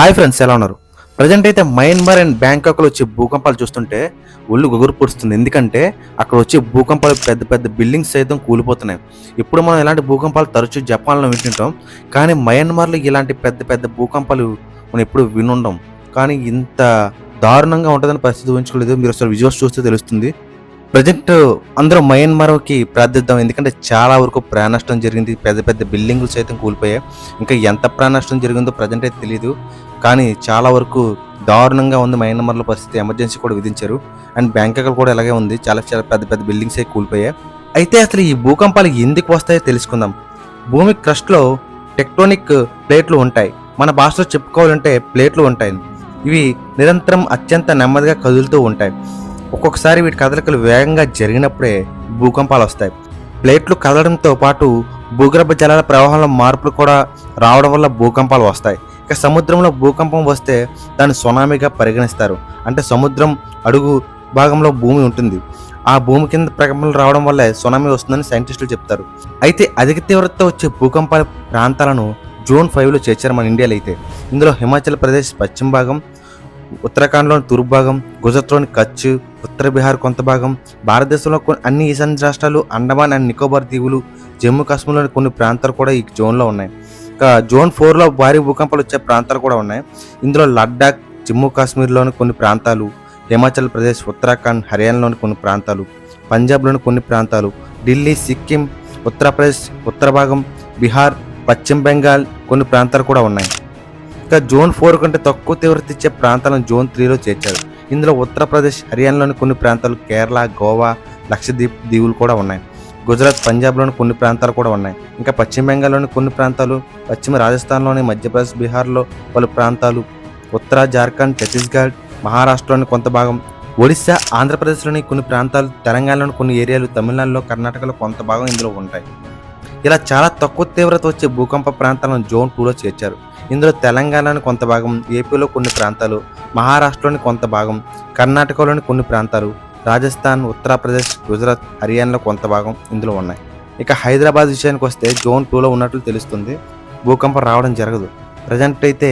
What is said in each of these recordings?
Hi friends ఎలా ఉన్నారు? Present అయితే మయన్మార్ అండ్ బ్యాంకాక్లో వచ్చే భూకంపాలు చూస్తుంటే ఒళ్ళు గుగురు పొడుస్తుంది. ఎందుకంటే అక్కడ వచ్చే భూకంపాలు పెద్ద పెద్ద బిల్డింగ్స్ సైతం కూలిపోతున్నాయి. ఇప్పుడు మనం ఇలాంటి భూకంపాలు తరచూ జపాన్లో వింటుంటాం. కానీ మయన్మార్లో ఇలాంటి పెద్ద పెద్ద భూకంపాలు మనం ఎప్పుడు వినుండం. కానీ ఇంత దారుణంగా ఉంటుందని పరిస్థితి ఊహించుకోలేదు. మీరు అసలు విజువల్స్ చూస్తే తెలుస్తుంది. ప్రజెంట్ అందరూ మయన్మార్కి ప్రార్థిద్దాం. ఎందుకంటే చాలా వరకు ప్రాణ నష్టం జరిగింది. పెద్ద పెద్ద బిల్డింగులు సైతం కూలిపోయాయి. ఇంకా ఎంత ప్రాణ నష్టం జరిగిందో ప్రజెంట్ అయితే తెలియదు కానీ చాలా వరకు దారుణంగా ఉంది మయన్మార్లో పరిస్థితి. ఎమర్జెన్సీ కూడా విధించారు. అండ్ బ్యాంకాక్ కూడా ఇలాగే ఉంది. చాలా చాలా పెద్ద పెద్ద బిల్డింగ్స్ అయితే కూలిపోయాయి. అయితే అసలు ఈ భూకంపాలు ఎందుకు వస్తాయో తెలుసుకుందాం. భూమి క్రస్ట్లో టెక్టోనిక్ ప్లేట్లు ఉంటాయి. మన భాషలో చెప్పుకోవాలంటే ప్లేట్లు ఉంటాయి. ఇవి నిరంతరం అత్యంత నెమ్మదిగా కదులుతూ ఉంటాయి. ఒక్కొక్కసారి వీటి కదలికలు వేగంగా జరిగినప్పుడే భూకంపాలు వస్తాయి. ప్లేట్లు కదలడంతో పాటు భూగర్భ జలాల ప్రవాహంలో మార్పులు కూడా రావడం వల్ల భూకంపాలు వస్తాయి. ఇక సముద్రంలో భూకంపం వస్తే దాన్ని సునామీగా పరిగణిస్తారు. అంటే సముద్రం అడుగు భాగంలో భూమి ఉంటుంది. ఆ భూమి కింద ప్రకంపనలు రావడం వల్లే సునామీ వస్తుందని సైంటిస్టులు చెప్తారు. అయితే అధిక తీవ్రతతో వచ్చే భూకంపాల ప్రాంతాలను జూన్ ఫైవ్లో చేర్చారు మన ఇండియాలో అయితే. ఇందులో హిమాచల్ ప్రదేశ్ పశ్చిమ భాగం ఉత్తరాఖండ్లోని తూర్పు భాగం గుజరాత్లోని కచ్ ఉత్తర బీహార్ కొంత భాగం భారతదేశంలో కొన్ని అన్ని ఈశాన్య రాష్ట్రాలు అండమాన్ అండ్ నికోబార్ దీవులు జమ్మూ కాశ్మీర్లోని కొన్ని ప్రాంతాలు కూడా ఈ జోన్లో ఉన్నాయి. ఇంకా జోన్ ఫోర్లో భారీ భూకంపాలు వచ్చే ప్రాంతాలు కూడా ఉన్నాయి. ఇందులో లడ్డాక్ జమ్మూ కాశ్మీర్లోని కొన్ని ప్రాంతాలు హిమాచల్ ప్రదేశ్ ఉత్తరాఖండ్ హర్యానాలోని కొన్ని ప్రాంతాలు పంజాబ్లోని కొన్ని ప్రాంతాలు ఢిల్లీ సిక్కిం ఉత్తరప్రదేశ్ ఉత్తర భాగం బీహార్ పశ్చిమ బెంగాల్ కొన్ని ప్రాంతాలు కూడా ఉన్నాయి. ఇంకా జోన్ ఫోర్ కంటే తక్కువ తీవ్రత ఇచ్చే ప్రాంతాలను జోన్ త్రీలో చేర్చారు. ఇందులో ఉత్తరప్రదేశ్ హర్యానాలోని కొన్ని ప్రాంతాలు కేరళ గోవా లక్షద్వీప్ దీవులు కూడా ఉన్నాయి. గుజరాత్ పంజాబ్లోని కొన్ని ప్రాంతాలు కూడా ఉన్నాయి. ఇంకా పశ్చిమ బెంగాల్లోని కొన్ని ప్రాంతాలు పశ్చిమ రాజస్థాన్లోని మధ్యప్రదేశ్ బీహార్లో పలు ప్రాంతాలు ఉత్తర జార్ఖండ్ ఛత్తీస్గఢ్ మహారాష్ట్రలోని కొంత భాగం ఒడిశా ఆంధ్రప్రదేశ్లోని కొన్ని ప్రాంతాలు తెలంగాణలోని కొన్ని ఏరియాలు తమిళనాడులో కర్ణాటకలో కొంత భాగం ఇందులో ఉంటాయి. ఇలా చాలా తక్కువ తీవ్రత వచ్చే భూకంప ప్రాంతాలను జోన్ టూలో చేర్చారు. ఇందులో తెలంగాణలోని కొంత భాగం ఏపీలో కొన్ని ప్రాంతాలు మహారాష్ట్రలోని కొంత భాగం కర్ణాటకలోని కొన్ని ప్రాంతాలు రాజస్థాన్ ఉత్తరప్రదేశ్ గుజరాత్ హర్యానాలో కొంత భాగం ఇందులో ఉన్నాయి. ఇక హైదరాబాద్ విషయానికి వస్తే జోన్ టూలో ఉన్నట్లు తెలుస్తుంది భూకంపం రావడం జరగదు. ప్రజెంట్ అయితే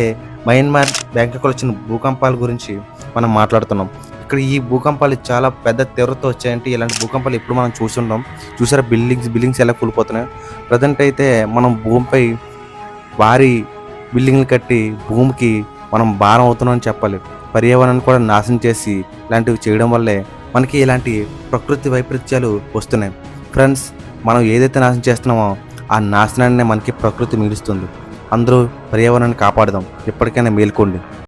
మయన్మార్ బ్యాంకాక్లో వచ్చిన భూకంపాల గురించి మనం మాట్లాడుతున్నాం. ఇక్కడ ఈ భూకంపాలు చాలా పెద్ద తీవ్రత వచ్చాయంటే ఇలాంటి భూకంపాలు ఇప్పుడు మనం చూస్తుంటాం. చూసారా? బిల్డింగ్స్ బిల్డింగ్స్ ఎలా కూలిపోతున్నాయి. ప్రజెంట్ అయితే మనం భూమిపై భారీ బిల్డింగ్లు కట్టి భూమికి మనం భారం అవుతున్నామని చెప్పాలి. పర్యావరణాన్ని కూడా నాశనం చేసి ఇలాంటివి చేయడం వల్లే మనకి ఇలాంటి ప్రకృతి వైపరీత్యాలు వస్తున్నాయి. ఫ్రెండ్స్ మనం ఏదైతే నాశనం చేస్తున్నామో ఆ నాశనాన్ని మనకి ప్రకృతి మిగులుస్తుంది. అందరూ పర్యావరణాన్ని కాపాడదాం. ఎప్పటికైనా మేల్కోండి.